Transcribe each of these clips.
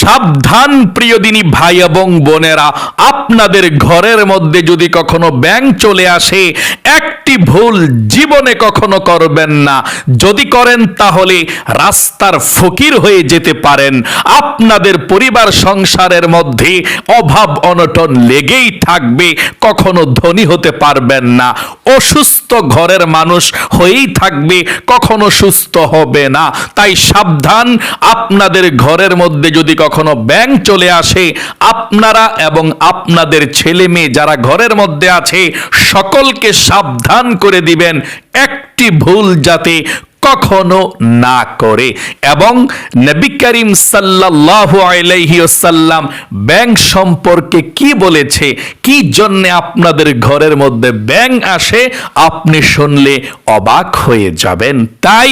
সাবধান প্রিয় দিনী ভাই এবং বোনেরা, আপনাদের ঘরের মধ্যে যদি কখনো ব্যাং চলে আসে, একটি ভুল জীবনে কখনো করবেন না। যদি করেন তাহলে রাস্তার ফকির হয়ে যেতে পারেন। আপনাদের পরিবার সংসারের মধ্যে অভাব অনটন লেগেই থাকবে, কখনো ধনী হতে পারবেন না। অসুস্থ ঘরের মানুষ হয়েই থাকবে, কখনো সুস্থ হবে না। তাই সাবধান, আপনাদের ঘরের মধ্যে যদি কখনো ব্যাং চলে আসে, আপনারা এবং আপনাদের ছেলে মেয়ে যারা ঘরের মধ্যে আছে, সকলকে সাবধান করে দিবেন, একটি ভুল যাতে কখনো না করে। এবং নবী করিম সাল্লাল্লাহু আলাইহি ওয়াসাল্লাম ব্যাংক সম্পর্কে কি বলেছে, কি জন্য আপনাদের ঘরের মধ্যে ব্যাংক আসে, আপনি শুনলে অবাক হয়ে যাবেন। তাই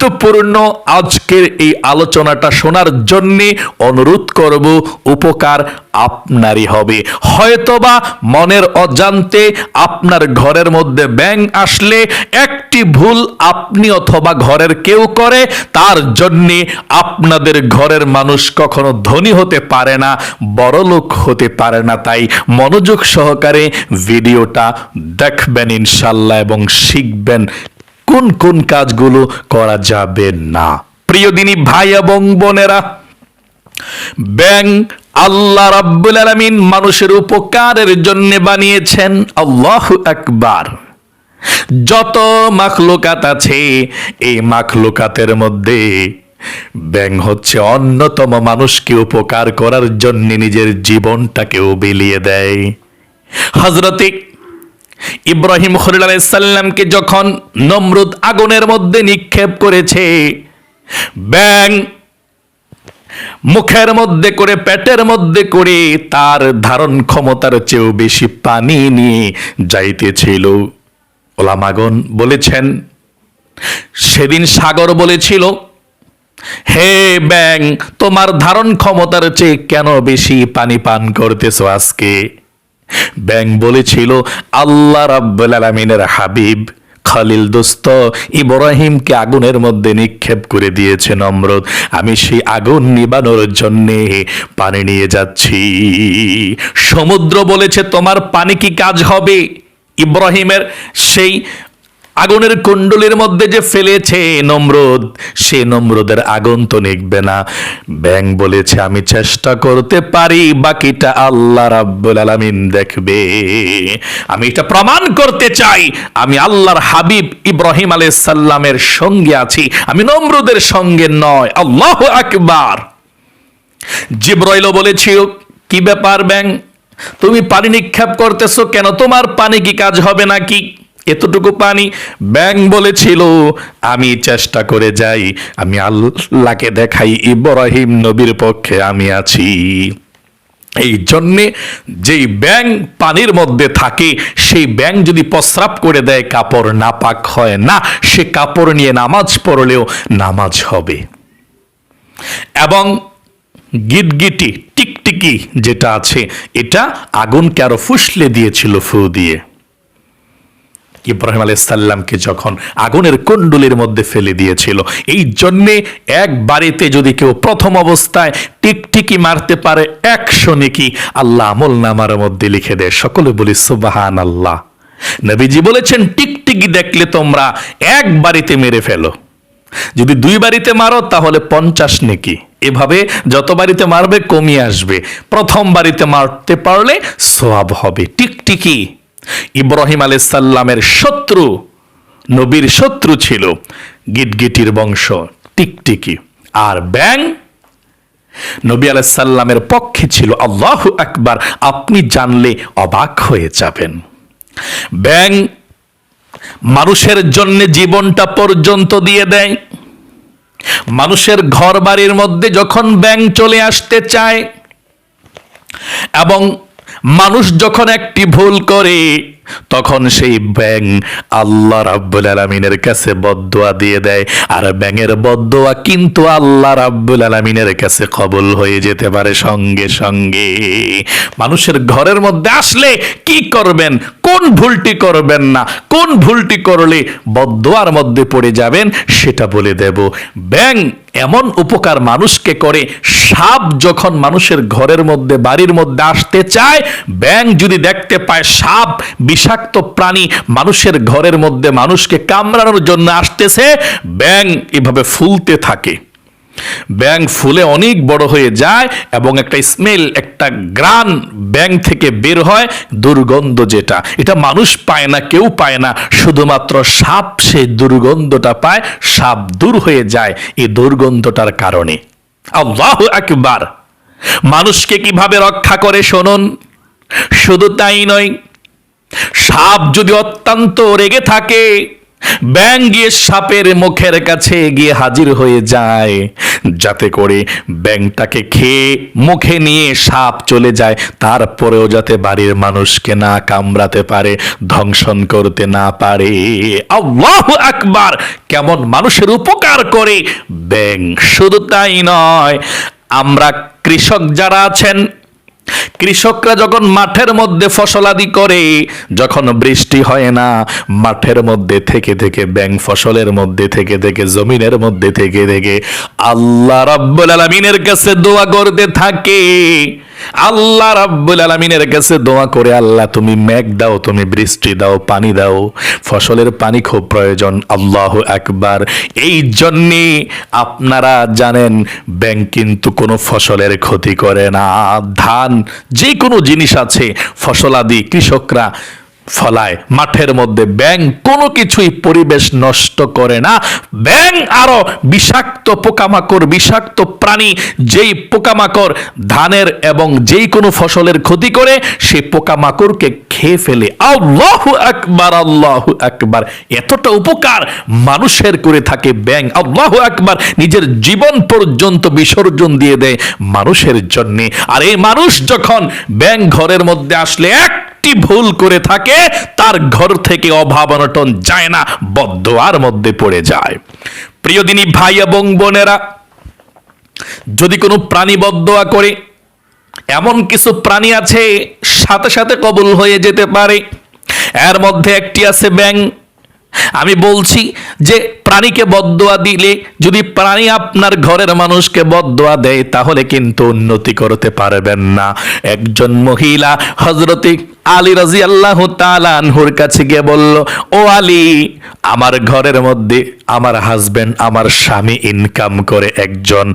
গুরুত্বপূর্ণ আজকের এই আলোচনাটা শোনার জন্য অনুরোধ করব, উপকার আপনারই হবে। হয়তোবা মনের অজান্তে আপনার ঘরের মধ্যে ব্যাং আসলে একটি ভুল আপনি অথবা ঘরের কেউ করে, তার জন্যে আপনাদের ঘরের মানুষ কখনো ধনী হতে পারে না বড়লোক হতে পারে না। তাই মনোযোগ সহকারে ভিডিওটা দেখবেন ইনশাল্লাহ এবং শিখবেন কোন কোন কাজগুলো করা যাবে না। প্রিয় দিনী ভাই এবং বোনেরা, ব্যাং আল্লাহ রাব্বুল আলামিন মানুষের উপকারের জন্য বানিয়েছেন আল্লাহু আকবার। যত মাখলুকাত আছে, এই মাখলুকাতের মধ্যে ব্যাং হচ্ছে অন্যতম মানুষকে উপকার করার জন্য নিজের জীবনটাকেও বিলিয়ে দেয়। হজরতে ইব্রাহিম খলিল আলাইসাল্লামকে যখন নমরুদ আগুনের মধ্যে নিক্ষেপ করেছে, ব্যাং মুখের মধ্যে করে, পেটের মধ্যে করে তার ধারণ ক্ষমতার চেয়েও বেশি পানি নিয়ে যাইতেছিল। ওলামাগন বলেছেন, সেদিন সাগর বলেছিল, হে ব্যাং, তোমার ধারণ ক্ষমতার চেয়ে কেন বেশি পানি পান করতেছো আজকে? ব্যাং বলেছিল, আল্লাহ রাব্বুল আলামিনের হাবিব খালিল দোস্ত ইব্রাহিমকে আগুনের মধ্যে নিক্ষেপ করে দিয়েছে নম্রত আমি সেই আগুন নিবানোর জন্যে পানি নিয়ে যাচ্ছি। সমুদ্র বলেছে, তোমার পানি কি কাজ হবে? ইব্রাহিমের সেই আগুনের কুণ্ডলীর মধ্যে যে ফেলেছে নমরুদ, সে নমরুদের আগুন তো নিকবে না। ব্যাং বলেছে, আমি চেষ্টা করতে পারি, বাকিটা আল্লাহ রাব্বুল আলামিন দেখবে। আমি এটা প্রমাণ করতে চাই, আমি আল্লাহর হাবিব ইব্রাহিম আলাইহিস সাল্লামের সঙ্গে আছি, আমি নমরুদের সঙ্গে নয়। আল্লাহু আকবার! জিব্রাইল বলেছিল কি ব্যাপার ব্যাং? তুমি পানি নিক্ষেপ করতেছো কেন? তোমার পানি কি কাজ হবে নাকি? এতটুকু পানি ব্যাং বলেছিল, আমি চেষ্টা করে যাই, আমি আল্লাহকে দেখাই, ইব্রাহিম নবীর পক্ষে আমি আছি। এই জন্যে যেই ব্যাং পানির মধ্যে থাকে, সেই ব্যাং যদি প্রস্রাব করে দেয়, কাপড় নাপাক হয় না, সে কাপড় নিয়ে নামাজ পড়লেও নামাজ হবে। এবং গিটগিটি, টিকটিকি যেটা আছে, এটা আগুনকে আরও ফুসলে দিয়েছিল, ফু দিয়ে। ইব্রাহিম আলাইসাল্লামকে যখন আগুনের কুণ্ডুলির মধ্যে ফেলে দিয়েছিল, এই জন্যে এক বাড়িতে যদি কেউ প্রথম অবস্থায় টিকটিকি মারতে পারে, একশো নেকি আল্লাহ আমল নামার মধ্যে লিখে দেয়। সকলে বলি সুবাহান আল্লাহ নবীজি বলেছেন, টিকটিকি দেখলে তোমরা এক বাড়িতে মেরে ফেলো। যদি দুই বাড়িতে মারো, তাহলে পঞ্চাশ নেকি। এভাবে যত বাড়িতে মারবে, কমিয়ে আসবে। প্রথম বাড়িতে মারতে পারলে সোয়াব হবে। টিকটিকি ইব্রাহিম আলাইসাল্লামের শত্রু, নবীর শত্রু ছিল গিটগিটির বংশ, টিকটিকি আর ব্যাং। নবী আলাইসাল্লামের পক্ষে ছিল আল্লাহ আকবার, আপনি জানলে অবাক হয়ে যাবেন। ব্যাং মানুষের জন্য জীবনটা পর্যন্ত দিয়ে দেয়। মানুষের ঘর বাড়ির মধ্যে যখন ব্যাং চলে আসতে চায় এবং মানুষ যখন একটি ভুল করে তখন সেই ব্যাং আল্লাহ রাব্বুল আলমিনের কাছে বদোয়া দিয়ে দেয়। আর ব্যাঙের বদোয়া কিন্তু আল্লাহ রাব্বুল আলমিনের কাছে কবল হয়ে যেতে পারে সঙ্গে সঙ্গে। মানুষের ঘরের মধ্যে আসলে কি করবেন? কোন ভুলটি করবেন না? কোন ভুলটি করলে বদোয়ার মধ্যে পড়ে যাবেন? সেটা বলে দেব। ব্যাং এমন উপকার মানুষকে করে, সাপ যখন মানুষের ঘরের মধ্যে, বাড়ির মধ্যে আসতে চায় ব্যাং যদি দেখতে পায় সাপ বিষাক্ত প্রাণী মানুষের ঘরের মধ্যে মানুষকে কামড়ানোর জন্য আসতেছে ব্যাং এভাবে ফুলতে থাকে। ব্যাং ফুলে অনেক বড় হয়ে যায় এবং একটা স্মেল একটা গ্রান ব্যাং থেকে বের হয়, দুর্গন্ধ যেটা। এটা মানুষ পায় না, কেউ পায় না। শুধুমাত্র সাপ সেই দুর্গন্ধটা পায়, সাপ দূর হয়ে যায় এই দুর্গন্ধটার কারণে। আল্লাহ একবার মানুষকে কীভাবে রক্ষা করে শুনুন? শুধু তাই নয় সাপ যদি অত্যন্ত রেগে থাকে ব্যাং গিয়ে সাপের মুখের কাছে গিয়ে হাজির হয়ে যায়। যাতে করে ব্যাংটাকে খেয়ে মুখে নিয়ে সাপ চলে যায়, তারপরেও যাতে বাড়ির মানুষকে না কামড়াতে পারে, ধ্বংসন করতে না পারে। আল্লাহ আকবার! কেমন মানুষের উপকার করে ব্যাং শুধু তাই নয়, আমরা কৃষক যারা আছেন কৃষকরা যখন মাঠের মধ্যে ফসলাদি করে, যখন বৃষ্টি হয় না, মাঠের মধ্যে থেকে থেকে ব্যাং ফসলের মধ্যে থেকে থেকে, জমিনের মধ্যে থেকে থেকে, আল্লাহ রাব্বুল আলামিনের কাছে দোয়া করতে থাকে। আল্লাহ রাব্বুল আলামিনের কাছে দোয়া করে, আল্লাহ, তুমি মেঘ দাও, তুমি বৃষ্টি দাও, পানি দাও। ফসলের পানি খুব প্রয়োজন, আল্লাহ একবার এই জন্যে আপনারা জানেন ব্যাংক কিন্তু কোনো ফসলের ক্ষতি করে না। ধান যে কোনো জিনিস আছে ফসলাদি কৃষকরা ফলায়। মাঠের মধ্যে ব্যাং কোনো কিছুই পরিবেশ নষ্ট করে না। ব্যাং আরও বিষাক্ত পোকামাকড়, বিষাক্ত প্রাণী যেই পোকামাকড় ধানের এবং যেই কোনো ফসলের ক্ষতি করে, সেই পোকামাকড়কে খেয়ে ফেলে। আল্লাহ আকবার আল্লাহ আকবার। এতটা উপকার মানুষের করে থাকে ব্যাং আল্লাহ আকবার, নিজের জীবন পর্যন্ত বিসর্জন দিয়ে দেয় মানুষের জন্যে। আর এই মানুষ যখন ব্যাং ঘরের মধ্যে আসলে এক একটি ভুল করে থাকে, তার ঘর থেকে অভাব অনটন যায় না বদ্ধয়ার মধ্যে পড়ে যায়। প্রিয় দিনী ভাই এবং বোনেরা, যদি কোনো প্রাণী বদ্ধয়া করে, এমন কিছু প্রাণী আছে, সাথে সাথে কবুল হয়ে যেতে পারে। এর মধ্যে একটি আছে ব্যাং আমি বলছি যে, প্রাণীকে বদোয়া দিলে, যদি প্রাণী আপনার ঘরের মানুষকে বদোয়া দেয়, তাহলে কিন্তু উন্নতি করতে পারবেন না। একজন মহিলা হজরতে আলী রাজি আল্লাহ তালানহুর কাছে গিয়ে বলল, ও আলী, আমার ঘরের মধ্যে আমার হাজবেন্ড আমার স্বামী ইনকাম করে একজন,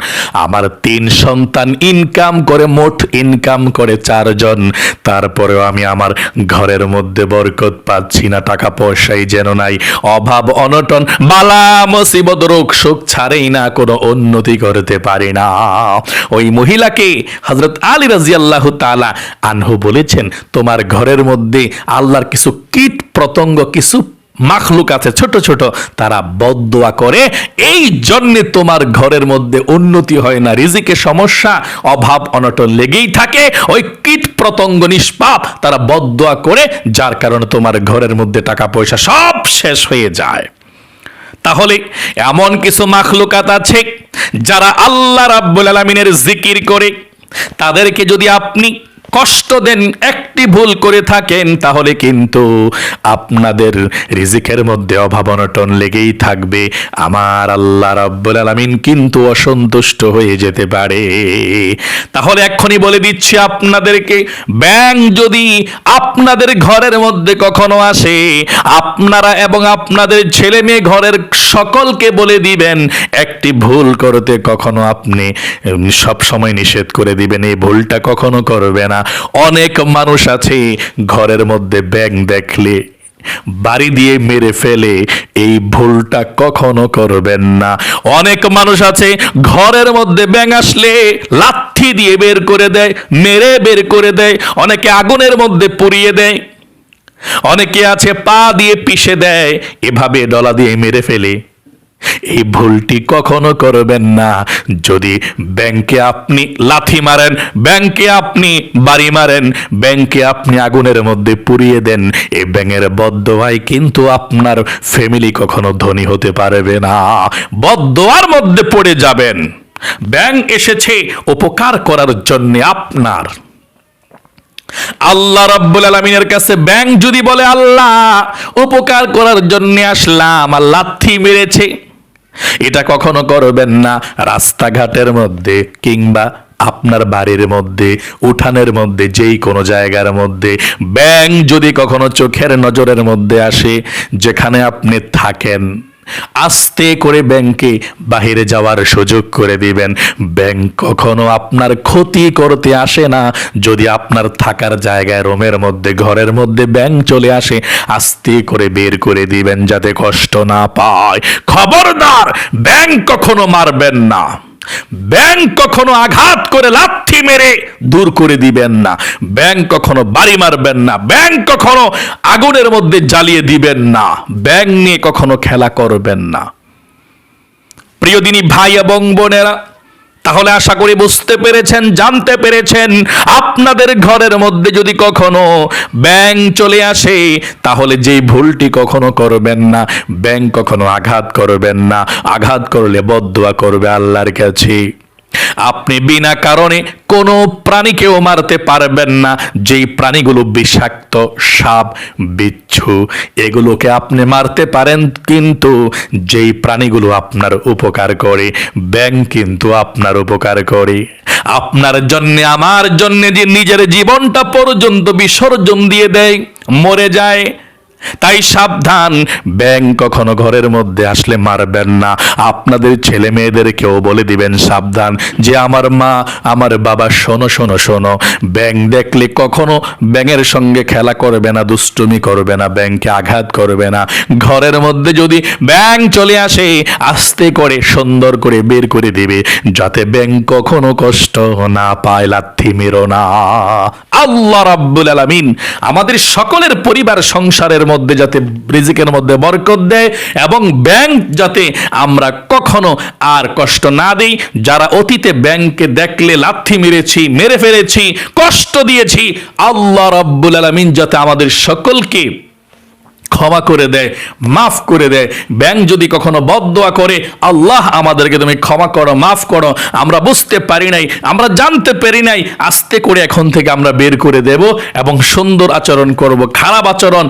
আমার তিন সন্তান ইনকাম করে, মোট ইনকাম করে চারজন। তারপরেও আমি আমার ঘরের মধ্যে বরকত পাচ্ছি না, টাকা পয়সাই যেন নাই। অভাব, অনটন, বালা, মুসিবত, রোগ, শোক ছাড়েই না, কোনো উন্নতি করতে পারি না। ওই মহিলাকে হজরত আলী রাজি আল্লাহ তালা আনহু বলেছেন, তোমার ঘরের মধ্যে আল্লাহর কিছু কীট প্রতঙ্গ কিছু মাখলুক আছে ছোট ছোট, তারা বদোয়া করে, এই জন্যে তোমার ঘরের মধ্যে উন্নতি হয় না। রিজিকে সমস্যা, অভাব অনটন লেগেই থাকে। ওই কীট প্রতঙ্গ নিষ্পাপ, তারা বদোয়া করে, যার কারণে তোমার ঘরের মধ্যে টাকা পয়সা সব শেষ হয়ে যায়। তাহলে এমন কিছু মাখলুকাত আছে, যারা আল্লাহ রাব্বুল আলামিনের জিকির করে, তাদেরকে যদি আপনি কষ্ট দেন, একটি ভুল করে থাকেন, তাহলে কিন্তু আপনাদের রিজিকের মধ্যে অভাব অনটন লেগেই থাকবে। আমার আল্লাহ রাব্বুল আলামিন কিন্তু অসন্তুষ্ট হয়ে যেতে পারে। তাহলে এক্ষুনি বলে দিচ্ছি আপনাদেরকে ব্যাং যদি আপনাদের ঘরের মধ্যে কখনো আসে, আপনারা এবং আপনাদের ছেলে মেয়ে ঘরের সকলকে বলে দিবেন, একটি ভুল করতে কখনো আপনি সব সময় নিষেধ করে দিবেন, এই ভুলটা কখনো করবে না। অনেক মানুষ আছে ঘরের মধ্যে ব্যাং দেখলে, বাড়ি দিয়ে মেরে ফেলে, এই ভুলটা কখনো করবেন না। অনেক মানুষ আছে ঘরের মধ্যে ব্যাং আসলে লাঠি দিয়ে বের করে দেয়, মেরে বের করে দেয়, অনেকে আগুনের মধ্যে পুড়িয়ে দেয়, অনেকে আছে পা দিয়ে পিষে দেয়, এভাবে ডলা দিয়ে মেরে ফেলে। এই ভুলটি কখনো করবেন না। যদি ব্যাংকে আপনি লাথি মারেন, ব্যাংকে আপনি বাড়ি মারেন, ব্যাংকে আপনি আগুনের মধ্যে পুড়িয়ে দেন এই ব্যাঙের বদ্ধভাই কিন্তু আপনার ফ্যামিলি কখনো ধনী হতে পারবে না। বদ্ধয়ার মধ্যে পড়ে যাবেন। ব্যাংক এসেছে উপকার করার জন্য আপনার। আল্লাহ রাব্বুল আলমিনের কাছে ব্যাংক যদি বলে, আল্লাহ, উপকার করার জন্য আসলাম, আর লাথি মেরেছে। এটা কখনো করবেন না রাস্তাঘাটের মধ্যে কিংবা আপনার বাড়ির মধ্যে, উঠানের মধ্যে, যেই কোনো জায়গার মধ্যে। ব্যাং যদি কখনো চোখের নজরের মধ্যে আসে, যেখানে আপনি থাকেন আস্তে করে ব্যাংকে বাহিরে যাওয়ার সুযোগ করে দিবেন। ব্যাংক কখনো আপনার ক্ষতি করতে আসে না। যদি আপনার থাকার জায়গায়, রুমের মধ্যে, ঘরের মধ্যে ব্যাংক চলে আসে, আস্তে করে বের করে দিবেন যাতে কষ্ট না পায়। খবরদার, ব্যাংক কখনো মারবেন না। ব্যাংক কখনো আঘাত করে লাথি মেরে দূর করে দিবেন না। ব্যাংক কখনো বাড়ি মারবেন না। ব্যাংক কখনো আগুনের মধ্যে জ্বালিয়ে দিবেন না। ব্যাংক নিয়ে কখনো খেলা করবেন না। প্রিয় দিনী ভাই এবং বোনেরা তাহলে আশা করি বুঝতে পেরেছেন, জানতে পেরেছেন। আপনাদের ঘরের মধ্যে যদি কখনো ব্যাংক চলে আসে, তাহলে যেই ভুলটি কখনো করবেন না। ব্যাংক কখনো আঘাত করবেন না। আঘাত করলে বদুয়া করবে আল্লাহর কাছে। আপনি বিনা কারণে কোনো প্রাণীকেও মারতে পারবেন না। যেই প্রাণীগুলো বিষাক্ত, সাপ, বিচ্ছু, এগুলোকে আপনি মারতে পারেন, কিন্তু যেই প্রাণীগুলো আপনার উপকার করে, ব্যাং কিন্তু আপনার উপকার করে। আপনার জন্য, আমার জন্য যে নিজের জীবনটা পর্যন্ত বিসর্জন দিয়ে দেয়, মরে যায় তাই সাবধান। ব্যাং কখনো ঘরের মধ্যে আসলে মারবেন না। আপনাদের ছেলে মেয়েদেরকেও বলে দিবেন, সাবধান। যে আমার মা, আমার বাবা, শোনো শোনো শোনো। ব্যাং দেখলে কখনো ব্যাঙের সঙ্গে খেলা করবে না, দুষ্টুমি করবে না, ব্যাংকে আঘাত করবে না। ঘরের মধ্যে যদি ব্যাং চলে আসে, আস্তে করে সুন্দর করে বের করে দিবে। যাতে ব্যাং কখনো কষ্ট না পায়, লাথি মেরো না। আল্লাহ রাব্বুল আলামিন আমাদের সকলের পরিবার সংসারের মধ্যে যাতে রিজিকের মধ্যে বরকত দেয় এবং ব্যাংক যাতে আমরা কখনো আর কষ্ট না দেই। যারা অতীতে ব্যাংকে দেখলে লাথি মেরেছি, মেরে ফেলেছি, কষ্ট দিয়েছি, আল্লাহ রব্বুল আলামিন যাতে আমাদের সকলকে ক্ষমা করে দেয়, মাফ করে দেয়। ব্যাংক যদি কখনো বদদোয়া করে, আল্লাহ আমাদেরকে তুমি ক্ষমা করো, মাফ করো। আমরা বুঝতে পারি নাই, আমরা জানতে পারি নাই, আস্তে করে এখন থেকে আমরা বের করে দেব এবং সুন্দর আচরণ করব, খারাপ আচরণ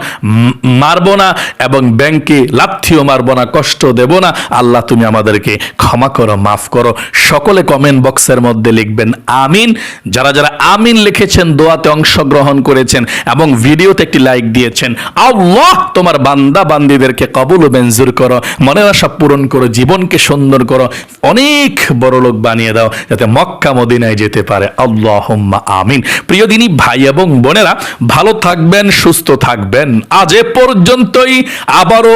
মারবো না এবং ব্যাংকে লাথিও মারব না, কষ্ট দেব না। আল্লাহ তুমি আমাদেরকে ক্ষমা করো, মাফ করো। সকলে কমেন্ট বক্সের মধ্যে লিখবেন, আমিন। যারা যারা আমিন লিখেছেন, দোয়াতে অংশগ্রহণ করেছেন এবং ভিডিওতে একটি লাইক দিয়েছেন, আল্লাহ তোমার বান্দা বান্দিদেরকে কবুল মঞ্জুর করো, মনের আশা পূরণ করো, জীবনকে সুন্দর করো, অনেক বড় লোক বানিয়ে দাও, যাতে মক্কা মদিনায় যেতে পারে। আল্লাহ আমিন। প্রিয় দিনী, ভাই এবং বোনেরা, ভালো থাকবেন, সুস্থ থাকবেন। আজ এ পর্যন্তই। আবারও